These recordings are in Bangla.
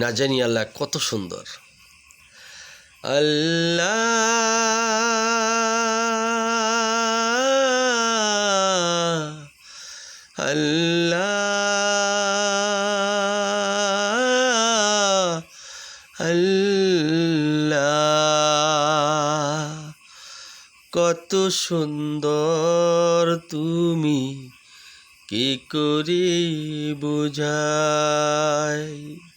না জানি আল্লাহ কত সুন্দর। আল্লাহ আল্লাহ আল্লাহ কত সুন্দর তুমি কি করে বোঝাই।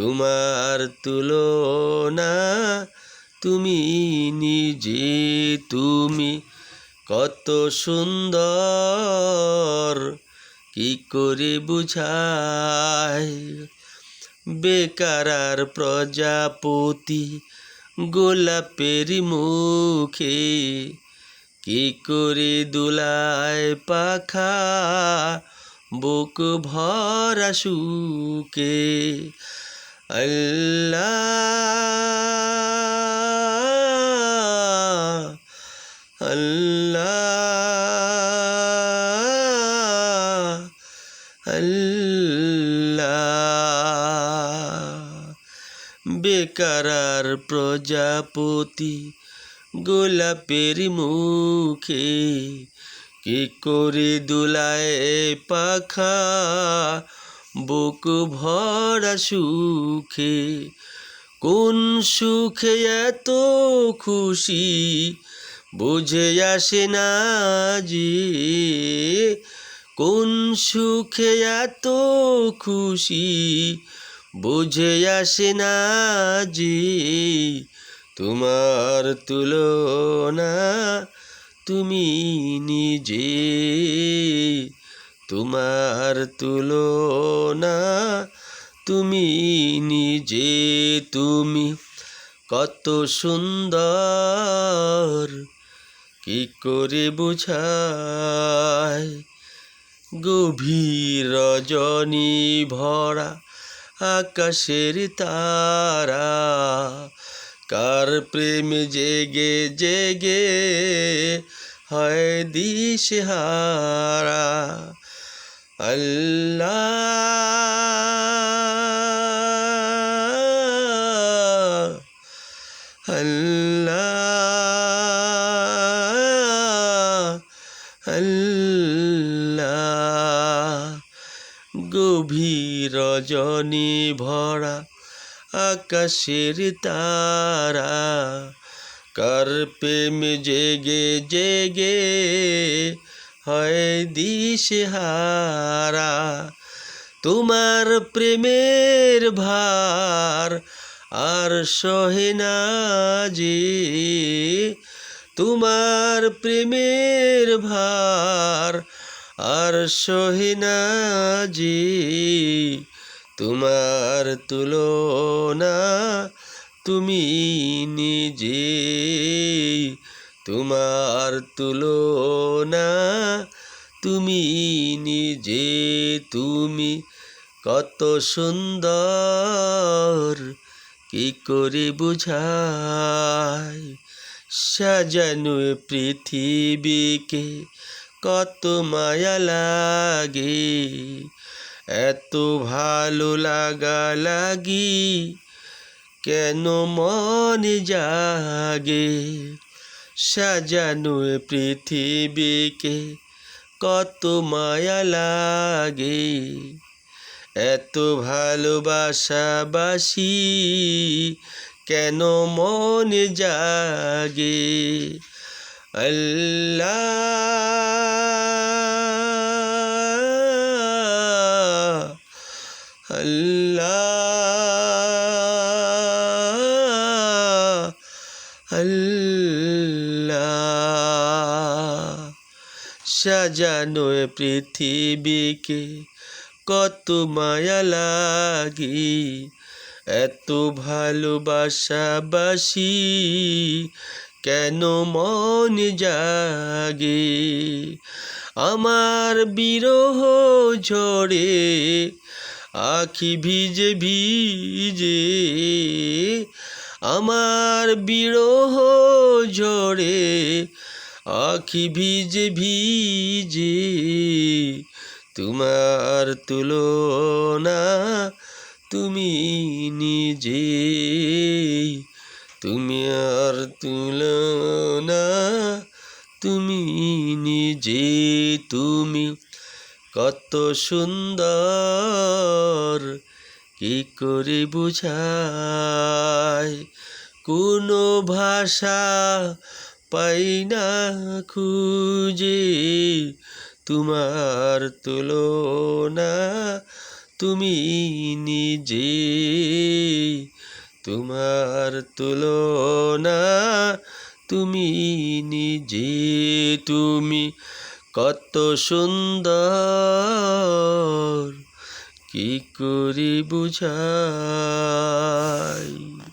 তোমার তুলনা, তুমি নিজে, তুমি কত সুন্দর, কি করে বুঝাই বেকারার প্রজাপতি গোলাপের মুখে কি করে দুলায় পাখা? বুক ভরা সুকে আল্লাহ আল্লাহ আল্লাহ। বেকারার প্রজাপতি গোলাপের মুখে কি করে দুলায় পাখা? বুক ভরা সুখে, কোন সুখে এত খুশি? বুঝে আসে না যে, কোন সুখে এত খুশি? বুঝে আসে না যে, তোমার তুলনা তুমি নিজে। তোমার তুলনা, তুমি নিজে, তুমি কত সুন্দর, কি করে বুঝায়? গভীর রজনী ভরা আকাশের তারা, কার প্রেম জেগে জেগে হয় দিশহারা? আল্লাহ আল্লাহ আল্লাহ। গভীর রজনী ভরা আকাশের তারা কার প্রেম জেগে জেগে হয় দিশহারা। তোমার প্রেমের ভার আর সহে না যে। তোমার প্রেমের ভার আর সহে না যে। তোমার তুলনা তুমি নিজে। তোমার তুলনা, তুমি নিজে, তুমি কত সুন্দর, কি করে বুঝাই? সাজানো পৃথিবীকে কত মায়া লাগে, এত ভালো লাগা লাগি, কেন মনে জাগে? সাজানো পৃথিবীকে কত মায়া লাগে। এত ভালোবাসাবাসি কেন মনে জাগে? আল্লাহ আল্লাহ। সাজানো পৃথিবীকে কত মায়া লাগি, এত ভালোবাসা বাসি কেন মন জাগে? আমার বিরহ ঝরে, আখি ভিজে ভিজে, আমার বিরহ ঝরে আখি ভিজে ভিজে তোমার তুলনা তুমি নিজে। তুমি আর তুলনা তুমি নিজে। তুমি কত সুন্দর, কি করে বুঝায় কোনো ভাষা পাই না খুঁজে, তোমার তুলনা তুমি নিজে। তোমার তুলনা তুমি নিজে। তুমি কত সুন্দর, কি করে বুঝাই?